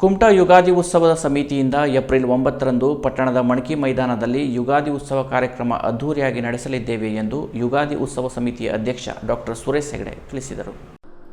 ಕುಮಟಾ ಯುಗಾದಿ ಉತ್ಸವದ ಸಮಿತಿಯಿಂದ ಏಪ್ರಿಲ್ ಒಂಬತ್ತರಂದು ಪಟ್ಟಣದ ಮಣಕಿ ಮೈದಾನದಲ್ಲಿ ಯುಗಾದಿ ಉತ್ಸವ ಕಾರ್ಯಕ್ರಮ ಅದ್ಧೂರಿಯಾಗಿ ನಡೆಸಲಿದ್ದೇವೆ ಎಂದು ಯುಗಾದಿ ಉತ್ಸವ ಸಮಿತಿಯ ಅಧ್ಯಕ್ಷ ಡಾಕ್ಟರ್ ಸುರೇಶ್ ಹೆಗಡೆ ತಿಳಿಸಿದರು.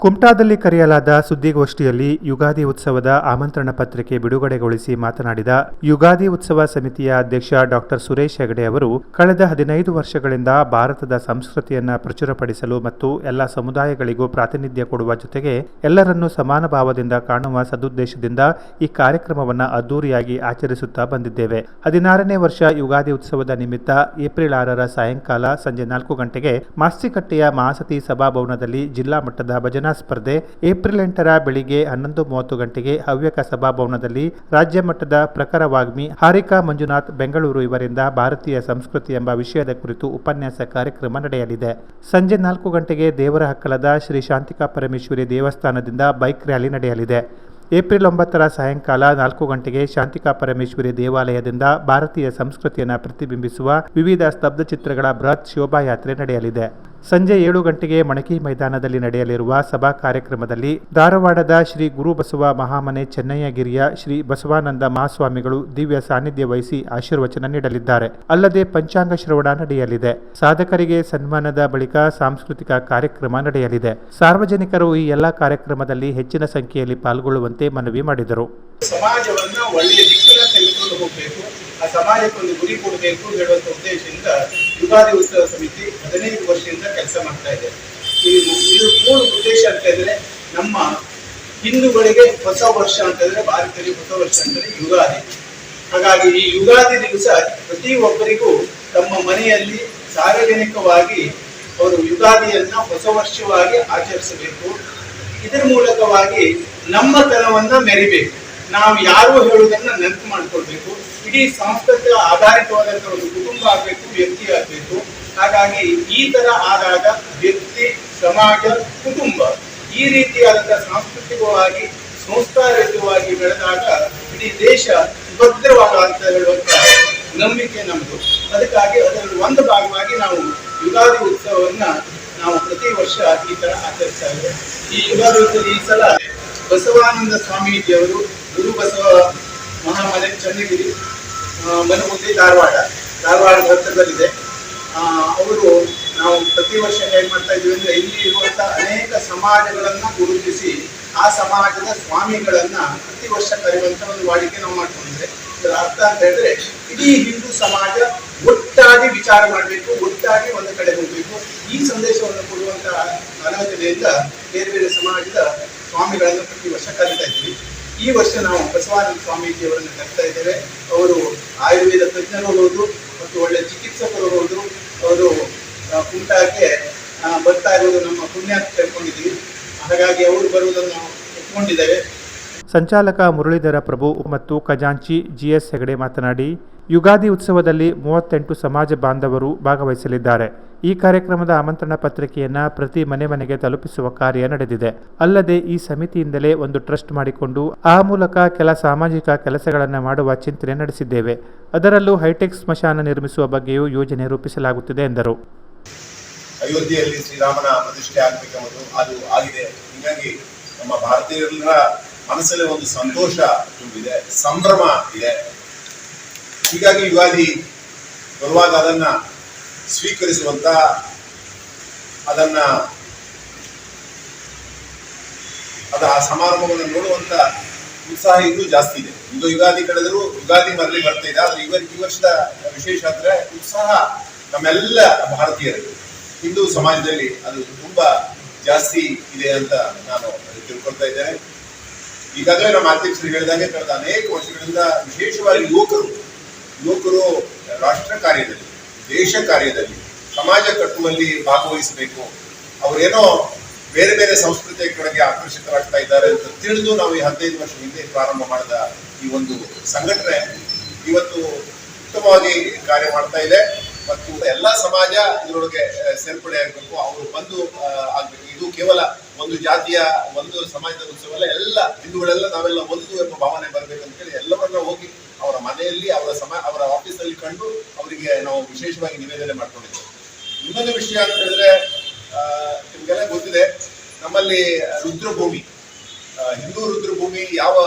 ಕುಮಟಾದಲ್ಲಿ ಕರೆಯಲಾದ ಸುದ್ದಿಗೋಷ್ಠಿಯಲ್ಲಿ ಯುಗಾದಿ ಉತ್ಸವದ ಆಮಂತ್ರಣ ಪತ್ರಿಕೆ ಬಿಡುಗಡೆಗೊಳಿಸಿ ಮಾತನಾಡಿದ ಯುಗಾದಿ ಉತ್ಸವ ಸಮಿತಿಯ ಅಧ್ಯಕ್ಷ ಡಾಕ್ಟರ್ ಸುರೇಶ್ ಹೆಗಡೆ ಅವರು, ಕಳೆದ ಹದಿನೈದು ವರ್ಷಗಳಿಂದ ಭಾರತದ ಸಂಸ್ಕೃತಿಯನ್ನು ಪ್ರಚುರಪಡಿಸಲು ಮತ್ತು ಎಲ್ಲ ಸಮುದಾಯಗಳಿಗೂ ಪ್ರಾತಿನಿಧ್ಯ ಕೊಡುವ ಜೊತೆಗೆ ಎಲ್ಲರನ್ನೂ ಸಮಾನ ಭಾವದಿಂದ ಕಾಣುವ ಸದುದ್ದೇಶದಿಂದ ಈ ಕಾರ್ಯಕ್ರಮವನ್ನು ಅದ್ದೂರಿಯಾಗಿ ಆಚರಿಸುತ್ತಾ ಬಂದಿದ್ದೇವೆ. ಹದಿನಾರನೇ ವರ್ಷ ಯುಗಾದಿ ಉತ್ಸವದ ನಿಮಿತ್ತ ಏಪ್ರಿಲ್ ಆರರ ಸಾಯಂಕಾಲ ಸಂಜೆ ನಾಲ್ಕು ಗಂಟೆಗೆ ಮಾಸ್ತಿಕಟ್ಟೆಯ ಮಹಾಸತಿ ಸಭಾಭವನದಲ್ಲಿ ಜಿಲ್ಲಾ ಮಟ್ಟದ ಭಜನಾ ಸ್ಪರ್ಧೆ ಏಪ್ರಿಲ್ ಎಂಟರ ಬೆಳಿಗ್ಗೆ ಹನ್ನೊಂದು ಮೂವತ್ತು ಗಂಟೆಗೆ ಹವ್ಯಕ ಸಭಾಭವನದಲ್ಲಿ ರಾಜ್ಯ ಮಟ್ಟದ ಪ್ರಖರ ವಾಗ್ಮಿ ಹಾರಿಕಾ ಮಂಜುನಾಥ್ ಬೆಂಗಳೂರು ಇವರಿಂದ ಭಾರತೀಯ ಸಂಸ್ಕೃತಿ ಎಂಬ ವಿಷಯದ ಕುರಿತು ಉಪನ್ಯಾಸ ಕಾರ್ಯಕ್ರಮ ನಡೆಯಲಿದೆ. ಸಂಜೆ ನಾಲ್ಕು ಗಂಟೆಗೆ ದೇವರ ಹಕ್ಕಲದ ಶ್ರೀ ಶಾಂತಿಕಾ ಪರಮೇಶ್ವರಿ ದೇವಸ್ಥಾನದಿಂದ ಬೈಕ್ ರ್ಯಾಲಿ ನಡೆಯಲಿದೆ. ಏಪ್ರಿಲ್ ಒಂಬತ್ತರ ಸಾಯಂಕಾಲ ನಾಲ್ಕು ಗಂಟೆಗೆ ಶಾಂತಿಕಾ ಪರಮೇಶ್ವರಿ ದೇವಾಲಯದಿಂದ ಭಾರತೀಯ ಸಂಸ್ಕೃತಿಯನ್ನು ಪ್ರತಿಬಿಂಬಿಸುವ ವಿವಿಧ ಸ್ತಬ್ಧ ಚಿತ್ರಗಳ ಬೃಹತ್ ಶೋಭಾಯಾತ್ರೆ ನಡೆಯಲಿದೆ. ಸಂಜೆ ಏಳು ಗಂಟೆಗೆ ಮಣಕಿ ಮೈದಾನದಲ್ಲಿ ನಡೆಯಲಿರುವ ಸಭಾ ಕಾರ್ಯಕ್ರಮದಲ್ಲಿ ಧಾರವಾಡದ ಶ್ರೀ ಗುರುಬಸವ ಮಹಾಮನೆ ಚೆನ್ನಯ್ಯಗಿರಿಯ ಶ್ರೀ ಬಸವಾನಂದ ಮಹಾಸ್ವಾಮಿಗಳು ದಿವ್ಯ ಸಾನ್ನಿಧ್ಯ ವಹಿಸಿ ಆಶೀರ್ವಚನ ನೀಡಲಿದ್ದಾರೆ. ಅಲ್ಲದೆ ಪಂಚಾಂಗ ಶ್ರವಣ ನಡೆಯಲಿದೆ. ಸಾಧಕರಿಗೆ ಸನ್ಮಾನದ ಬಳಿಕ ಸಾಂಸ್ಕೃತಿಕ ಕಾರ್ಯಕ್ರಮ ನಡೆಯಲಿದೆ. ಸಾರ್ವಜನಿಕರು ಈ ಎಲ್ಲ ಕಾರ್ಯಕ್ರಮದಲ್ಲಿ ಹೆಚ್ಚಿನ ಸಂಖ್ಯೆಯಲ್ಲಿ ಪಾಲ್ಗೊಳ್ಳುವಂತೆ ಮನವಿ ಮಾಡಿದರು. ಸಮಾಜವನ್ನ ಒಳ್ಳೆಯ ದಿಕ್ಕಿನ ತೆಗೆದುಕೊಂಡು ಹೋಗಬೇಕು, ಆ ಸಮಾಜಕ್ಕೆ ಒಂದು ಗುರಿ ಕೊಡಬೇಕು ಹೇಳುವಂತ ಉದ್ದೇಶದಿಂದ ಯುಗಾದಿ ಉತ್ಸವ ಸಮಿತಿ ಹದಿನೈದು ವರ್ಷದಿಂದ ಕೆಲಸ ಮಾಡ್ತಾ ಇದೆ. ಇದು ಮೂಲ ಉದ್ದೇಶ ಅಂತ ಇದ್ರೆ ನಮ್ಮ ಹಿಂದೂಗಳಿಗೆ ಹೊಸ ವರ್ಷ ಅಂತಂದ್ರೆ ಭಾರತದಲ್ಲಿ ಹೊಸ ವರ್ಷ ಅಂದ್ರೆ ಯುಗಾದಿ. ಹಾಗಾಗಿ ಈ ಯುಗಾದಿ ದಿವಸ ಪ್ರತಿ ಒಬ್ಬರಿಗೂ ತಮ್ಮ ಮನೆಯಲ್ಲಿ ಸಾರ್ವಜನಿಕವಾಗಿ ಅವರು ಯುಗಾದಿಯನ್ನ ಹೊಸ ವರ್ಷವಾಗಿ ಆಚರಿಸಬೇಕು. ಇದರ ಮೂಲಕವಾಗಿ ನಮ್ಮ ತನವನ್ನ ಮೆರಿಬೇಕು. ನಾವು ಯಾರು ಹೇಳುವುದನ್ನ ನೆನಪು ಮಾಡ್ಕೊಳ್ಬೇಕು. ಇಡೀ ಸಾಂಸ್ಕೃತಿಕ ಆಧಾರಿತವಾದಂತಹ ಒಂದು ಕುಟುಂಬ ಆಗ್ಬೇಕು, ವ್ಯಕ್ತಿ ಆಗ್ಬೇಕು. ಹಾಗಾಗಿ ಈ ತರ ಆದಾಗ ವ್ಯಕ್ತಿ, ಸಮಾಜ, ಕುಟುಂಬ ಈ ರೀತಿಯಾದಂತಹ ಸಾಂಸ್ಕೃತಿಕವಾಗಿ, ಸಂಸ್ಕಾರಯುತವಾಗಿ ಬೆಳೆದಾಗ ಇಡೀ ದೇಶ ಭದ್ರವಾದ ಅಂತ ಹೇಳುವಂತ ನಂಬಿಕೆ ನಮ್ದು. ಅದಕ್ಕಾಗಿ ಅದರಲ್ಲಿ ಒಂದು ಭಾಗವಾಗಿ ನಾವು ಯುಗಾದಿ ಉತ್ಸವವನ್ನ ನಾವು ಪ್ರತಿ ವರ್ಷ ಈ ತರ ಆಚರಿಸ್ತಾ ಇದ್ದೇವೆ. ಈ ಯುಗಾದಿ ಉತ್ಸವ ಈ ಸಲ ಬಸವಾನಂದ ಸ್ವಾಮೀಜಿಯವರು ಗುರು ಬಸವ ಮಹಾಮನೆ ಚನ್ನಗಿರಿ ಮನಗುಂದಿ ಧಾರವಾಡ. ಧಾರವಾಡದ ಹತ್ತಿರದಲ್ಲಿದೆ. ಅವರು ನಾವು ಪ್ರತಿ ವರ್ಷ ಏನು ಮಾಡ್ತಾ ಇದೀವಿ ಅಂದ್ರೆ ಇಲ್ಲಿ ಇರುವಂಥ ಅನೇಕ ಸಮಾಜಗಳನ್ನು ಗುರುತಿಸಿ ಆ ಸಮಾಜದ ಸ್ವಾಮಿಗಳನ್ನು ಪ್ರತಿ ವರ್ಷ ಕರೆಯುವಂಥ ಒಂದು ವಾಡಿಕೆ ನಾವು ಮಾಡ್ಕೊಂಡಿದ್ರೆ ಇದರ ಅರ್ಥ ಅಂತ ಹೇಳಿದ್ರೆ ಇಡೀ ಹಿಂದೂ ಸಮಾಜ ಒಟ್ಟಾಗಿ ವಿಚಾರ ಮಾಡಬೇಕು, ಒಟ್ಟಾಗಿ ಒಂದು ಕಡೆ ಹೋಗಬೇಕು. ಈ ಸಂದೇಶವನ್ನು ಕೊಡುವಂತ ಆಲೋಚನೆಯಿಂದ ಬೇರೆ ಬೇರೆ ಸಮಾಜದ ಸ್ವಾಮಿಗಳನ್ನು ಪ್ರತಿ ವರ್ಷ ಕರೀತಾ ಇದ್ವಿ ಈ ವರ್ಷ ನಾವು ಬಸವಾನಂದ ಸ್ವಾಮೀಜಿಯವರನ್ನು ಕರಿತಾ ಇದ್ದೇವೆ. ಅವರು ಆಯುರ್ವೇದ ತಜ್ಞರು ಹೌದು ಮತ್ತು ಒಳ್ಳೆ ಚಿಕಿತ್ಸಕರು ಹೌದು. ಅವರು ಕುಮಟಾಕ್ಕೆ ಬರ್ತಾ ಇರೋದು ನಮ್ಮ ಪುಣ್ಯ ಅಂತ ಹೇಳ್ಕೊಂಡಿದ್ದೀವಿ ಹಾಗಾಗಿ ಅವರು ಬರುವುದನ್ನು ಒಪ್ಕೊಂಡಿದ್ದೇವೆ. ಸಂಚಾಲಕ ಮುರಳೀಧರ ಪ್ರಭು ಮತ್ತು ಖಜಾಂಚಿ ಜಿಎಸ್ ಹೆಗಡೆ ಮಾತನಾಡಿ ಯುಗಾದಿ ಉತ್ಸವದಲ್ಲಿ ಮೂವತ್ತೆಂಟು ಸಮಾಜ ಬಾಂಧವರು ಭಾಗವಹಿಸಲಿದ್ದಾರೆ. ಈ ಕಾರ್ಯಕ್ರಮದ ಆಮಂತ್ರಣ ಪತ್ರಿಕೆಯನ್ನು ಪ್ರತಿ ಮನೆ ಮನೆಗೆ ತಲುಪಿಸುವ ಕಾರ್ಯ ನಡೆದಿದೆ. ಅಲ್ಲದೆ ಈ ಸಮಿತಿಯಿಂದಲೇ ಒಂದು ಟ್ರಸ್ಟ್ ಮಾಡಿಕೊಂಡು ಆ ಮೂಲಕ ಕೆಲ ಸಾಮಾಜಿಕ ಕೆಲಸಗಳನ್ನು ಮಾಡುವ ಚಿಂತನೆ ನಡೆಸಿದ್ದೇವೆ. ಅದರಲ್ಲೂ ಹೈಟೆಕ್ ಸ್ಮಶಾನ ನಿರ್ಮಿಸುವ ಬಗ್ಗೆಯೂ ಯೋಜನೆ ರೂಪಿಸಲಾಗುತ್ತಿದೆ ಎಂದರು. ಅಯೋಧ್ಯೆಯಲ್ಲಿ ಶ್ರೀರಾಮನ ಪ್ರತಿಷ್ಠೆ ಆಗಬೇಕೆಂಬುದು ಅದು ಆಗಿದೆ. ಹೀಗಾಗಿ ನಮ್ಮ ಭಾರತೀಯರ ಮನಸ್ಸಲ್ಲಿ ಒಂದು ಸಂತೋಷ ತುಂಬಿದೆ, ಸಂಭ್ರಮ ಇದೆ. ಹೀಗಾಗಿ ಯುಗಾದಿ ಬರುವಾಗ ಅದನ್ನ ಸ್ವೀಕರಿಸುವಂತ ಅದನ್ನ ಅದ ಆ ಸಮಾರಂಭವನ್ನು ನೋಡುವಂತ ಉತ್ಸಾಹ ಇನ್ನೂ ಜಾಸ್ತಿ ಇದೆ. ಇದು ಯುಗಾದಿ ಕಳೆದರೂ ಯುಗಾದಿ ಮರಳಿ ಬರ್ತಾ ಇದೆ. ಆದರೆ ಇವ ಈ ವರ್ಷದ ವಿಶೇಷ ಅಂದ್ರೆ ಉತ್ಸಾಹ ನಮ್ಮೆಲ್ಲ ಭಾರತೀಯರಿಗೆ, ಹಿಂದೂ ಸಮಾಜದಲ್ಲಿ ಅದು ತುಂಬಾ ಜಾಸ್ತಿ ಇದೆ ಅಂತ ನಾನು ತಿಳ್ಕೊಳ್ತಾ ಇದ್ದೇನೆ. ಈಗಾಗಲೇ ನಮ್ಮ ಅಧ್ಯಕ್ಷರು ಹೇಳಿದಾಗೆ ಕಳೆದ ಅನೇಕ ವರ್ಷಗಳಿಂದ ವಿಶೇಷವಾಗಿ ಯುವಕರು ಯುವಕರು ರಾಷ್ಟ್ರ ಕಾರ್ಯದಲ್ಲಿ, ದೇಶ ಕಾರ್ಯದಲ್ಲಿ, ಸಮಾಜ ಕಟ್ಟುವಲ್ಲಿ ಭಾಗವಹಿಸಬೇಕು. ಅವರೇನೋ ಬೇರೆ ಬೇರೆ ಸಂಸ್ಕೃತಿಯ ಕಡೆಗೆ ಆಕರ್ಷಿತರಾಗ್ತಾ ಇದ್ದಾರೆ ಅಂತ ತಿಳಿದು ನಾವು ಈ ಹದಿನೈದು ವರ್ಷ ಹಿಂದೆ ಪ್ರಾರಂಭ ಮಾಡಿದ ಈ ಒಂದು ಸಂಘಟನೆ ಇವತ್ತು ಉತ್ತಮವಾಗಿ ಕಾರ್ಯ ಮಾಡ್ತಾ ಇದೆ. ಮತ್ತು ಎಲ್ಲ ಸಮಾಜ ಇದರೊಳಗೆ ಸೇರ್ಪಡೆ ಆಗಬೇಕು. ಅವರು ಬಂದು ಆಗ್ಬೇಕು. ಇದು ಕೇವಲ ಒಂದು ಜಾತಿಯ, ಒಂದು ಸಮಾಜದ ಉತ್ಸವ ಎಲ್ಲ ಹಿಂದೂಗಳೆಲ್ಲ ನಾವೆಲ್ಲ ಒಂದು ಎಂಬ ಭಾವನೆ ಬರಬೇಕಂತ ಹೇಳಿ ಎಲ್ಲವನ್ನ ಹೋಗಿ ಅವರ ಮನೆಯಲ್ಲಿ, ಅವರ ಸಮ, ಅವರ ಆಫೀಸಲ್ಲಿ ಕಂಡು ಅವರಿಗೆ ನಾವು ವಿಶೇಷವಾಗಿ ನಿವೇದನೆ ಮಾಡ್ಕೊಂಡಿದ್ದೇವೆ. ಇನ್ನೊಂದು ವಿಷಯ ಅಂತ ಹೇಳಿದ್ರೆ ನಿಮಗೆಲ್ಲ ಗೊತ್ತಿದೆ, ನಮ್ಮಲ್ಲಿ ರುದ್ರಭೂಮಿ. ಹಿಂದೂ ರುದ್ರಭೂಮಿ ಯಾವ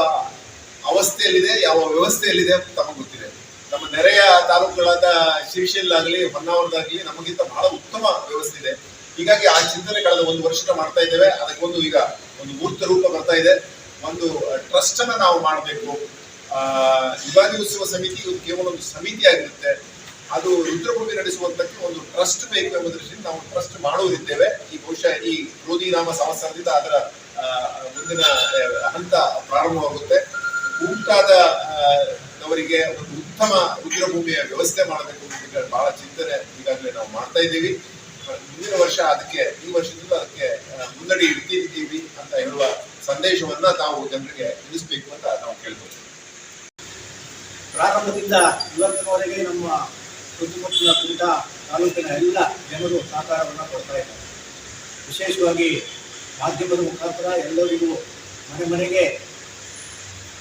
ಅವಸ್ಥೆಯಲ್ಲಿದೆ, ಯಾವ ವ್ಯವಸ್ಥೆಯಲ್ಲಿದೆ ಅಂತ ತಮಗೆ ಗೊತ್ತಿದೆ. ನಮ್ಮ ನೆರೆಯ ತಾಲೂಕುಗಳಾದ ಶಿರ್ಷಿಲ್ಲಾಗಲಿ ಹೊನ್ನಾವರದಾಗಲಿ ನಮಗಿಂತ ಬಹಳ ಉತ್ತಮ ವ್ಯವಸ್ಥೆ ಇದೆ. ಹೀಗಾಗಿ ಆ ಚಿಂತನೆ ಕಳೆದ ಒಂದು ವರ್ಷ ಮಾಡ್ತಾ ಇದ್ದೇವೆ. ಅದಕ್ಕೊಂದು ಈಗ ಒಂದು ಮೂರ್ತ ರೂಪ ಬರ್ತಾ ಇದೆ. ಒಂದು ಟ್ರಸ್ಟ್ ಅನ್ನ ನಾವು ಮಾಡಬೇಕು. ಆ ಯುಗಾದಿ ಉತ್ಸವ ಸಮಿತಿ ಇದು ಕೇವಲ ಒಂದು ಸಮಿತಿ ಆಗಿರುತ್ತೆ ಅದು ರುದ್ರಭೂಮಿ ನಡೆಸುವಂತಕ್ಕೆ ಒಂದು ಟ್ರಸ್ಟ್ ಬೇಕು ಎಂಬ ದೃಷ್ಟಿಯಿಂದ ನಾವು ಟ್ರಸ್ಟ್ ಮಾಡುವುದಿದ್ದೇವೆ. ಈ ಬಹುಶಃ ಈ ಕ್ರೋಧಿನಾಮ ಸಂವತ್ಸರದಿಂದ ಅದರ ಮುಂದಿನ ಹಂತ ಪ್ರಾರಂಭವಾಗುತ್ತೆ. ಉಂಟಾದವರಿಗೆ ಒಂದು ಉತ್ತಮ ರುದ್ರಭೂಮಿಯ ವ್ಯವಸ್ಥೆ ಮಾಡಬೇಕು ಅಂತ ಬಹಳ ಚಿಂತನೆ ಈಗಾಗಲೇ ನಾವು ಮಾಡ್ತಾ ಇದ್ದೀವಿ. ಮುಂದಿನ ವರ್ಷ ಅದಕ್ಕೆ, ಈ ವರ್ಷದಿಂದ ಅದಕ್ಕೆ ಮುನ್ನಡಿ ಇಡ್ತಿದ್ದೀವಿ ಅಂತ ಹೇಳುವ ಸಂದೇಶವನ್ನ ತಾವು ಜನರಿಗೆ ತಿಳಿಸ್ಬೇಕು ಅಂತ ನಾವು ಕೇಳ್ಬೋದು ಪ್ರಾರಂಭದಿಂದ ಇವತ್ತಿನವರೆಗೆ ನಮ್ಮ ಸುತ್ತಮುತ್ತಲ ಕುಂಟ ತಾಲೂಕಿನ ಎಲ್ಲ ಜನರು ಸಹಕಾರವನ್ನು ಕೊಡ್ತಾ ಇದ್ದಾರೆ. ವಿಶೇಷವಾಗಿ ಮಾಧ್ಯಮದ ಮುಖಾಂತರ ಎಲ್ಲರಿಗೂ ಮನೆ ಮನೆಗೆ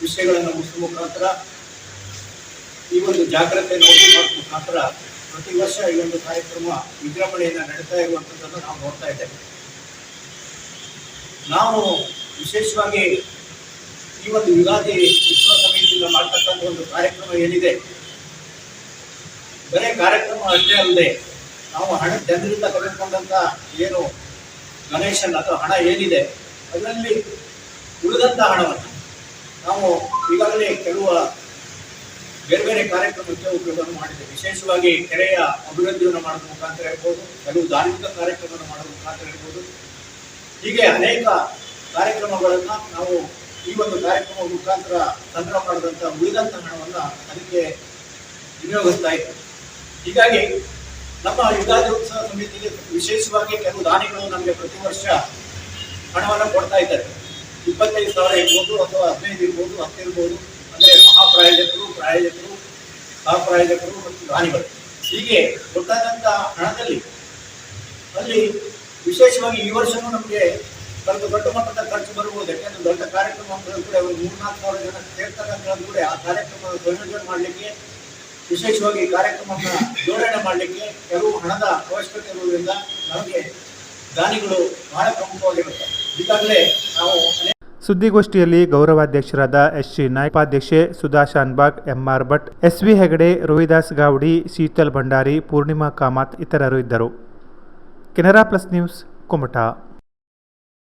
ವಿಷಯಗಳನ್ನು ಮುಗಿಸುವ ಮುಖಾಂತರ ಈ ಒಂದು ಜಾಗ್ರತೆ ಮಾಡುವ ಮುಖಾಂತರ ಪ್ರತಿ ವರ್ಷ ಈ ಒಂದು ಕಾರ್ಯಕ್ರಮ ವಿಜೃಂಭಣೆಯನ್ನು ನಡೀತಾ ಇರುವಂಥದ್ದನ್ನು ನಾವು ನೋಡ್ತಾ ಇದ್ದೇವೆ. ನಾವು ವಿಶೇಷವಾಗಿ ಈ ಒಂದು ಯುಗಾದಿ ಉತ್ಸವ ಸಮಿತಿಯಿಂದ ಮಾಡ್ತಕ್ಕಂಥ ಒಂದು ಕಾರ್ಯಕ್ರಮ ಏನಿದೆ? ಬರೇ ಕಾರ್ಯಕ್ರಮ ಅಷ್ಟೇ ಅಲ್ಲದೆ, ನಾವು ಹಣ ಜನರಿಂದ ಕಳೆದುಕೊಂಡಂಥ ಏನು ಡೊನೇಷನ್ ಅಥವಾ ಹಣ ಏನಿದೆ, ಅದರಲ್ಲಿ ಉಳಿದಂತ ಹಣವನ್ನು ನಾವು ಈಗಾಗಲೇ ಕೆಲವು ಬೇರೆ ಬೇರೆ ಕಾರ್ಯಕ್ರಮಕ್ಕೆ ಉಪಯೋಗವನ್ನು ಮಾಡಿದೆ ವಿಶೇಷವಾಗಿ ಕೆರೆಯ ಅಭಿವೃದ್ಧಿಯನ್ನು ಮಾಡುವ ಮುಖಾಂತರ ಇರ್ಬೋದು ಕೆಲವು ಧಾರ್ಮಿಕ ಕಾರ್ಯಕ್ರಮವನ್ನು ಮಾಡುವ ಮುಖಾಂತರ ಇರ್ಬೋದು ಹೀಗೆ ಅನೇಕ ಕಾರ್ಯಕ್ರಮಗಳನ್ನು ನಾವು ಈ ಒಂದು ಕಾರ್ಯಕ್ರಮ ಮುಖಾಂತರ ಸಂಗ್ರಹ ಮಾಡಿದಂಥ ಉಳಿದಂಥ ಹಣವನ್ನು ಅದಕ್ಕೆ ವಿನಿಯೋಗಿಸ್ತಾ ಇತ್ತು ಹೀಗಾಗಿ ನಮ್ಮ ಯುಗಾದಿ ಉತ್ಸವ ಸಮಿತಿಗೆ ವಿಶೇಷವಾಗಿ ಕೆಲವು ದಾನಿಗಳು ನಮಗೆ ಪ್ರತಿ ವರ್ಷ ಹಣವನ್ನು ಕೊಡ್ತಾ ಇದ್ದಾರೆ. ಇಪ್ಪತ್ತೈದು ಸಾವಿರ ಇರ್ಬೋದು ಅಥವಾ ಹದಿನೈದು ಇರ್ಬೋದು, ಹತ್ತು ಇರ್ಬೋದು. ಅಂದರೆ ಮಹಾಪ್ರಾಯೋಜಕರು, ಪ್ರಾಯೋಜಕರು, ಸಹಪ್ರಾಯೋಜಕರು ಮತ್ತು ದಾನಿಗಳು. ಹೀಗೆ ಕೊಟ್ಟಾದಂಥ ಹಣದಲ್ಲಿ ಅಲ್ಲಿ ವಿಶೇಷವಾಗಿ ಈ ವರ್ಷವೂ ನಮಗೆ ಸ್ವಲ್ಪ ದೊಡ್ಡ ಮಟ್ಟದ ಖರ್ಚು ಬರ್ಬೋದು ಯಾಕೆಂದ್ರೆ ದೊಡ್ಡ ಕಾರ್ಯಕ್ರಮ ಕೂಡ ಮೂರ್ ಮೂರ್ನಾಲ್ಕು ಸಾವಿರ ಜನ ಸೇರ್ತಕ್ಕಂಥ ಕೂಡ ಆ ಕಾರ್ಯಕ್ರಮದ ಸಂಯೋಜನೆ ಮಾಡಲಿಕ್ಕೆ, ವಿಶೇಷವಾಗಿ ಕಾರ್ಯಕ್ರಮವನ್ನು ಜೋಡಣೆ ಮಾಡಲಿಕ್ಕೆ ಕೆಲವು ಹಣದ ಅವಶ್ಯಕತೆ ಇರುವುದರಿಂದ ನಮಗೆ ದಾನಿಗಳು ಬಹಳ ಪ್ರಮುಖವಾಗಿರುತ್ತೆ ಈಗಾಗಲೇ ನಾವು ಸುದ್ದಿಗೋಷ್ಠಿಯಲ್ಲಿ ಗೌರವಾಧ್ಯಕ್ಷರಾದ ಎಸ್ ಸಿ ನಾಯ್ಕ ಉಪಾಧ್ಯಕ್ಷೆ Sudha Shanbhag, M R Bhat S V Hegde, Rohidas Gawadi, Sheetal Bhandari, Purnima Kamath ಇತರರು ಇದ್ದರು. Canara plus news, Kumta.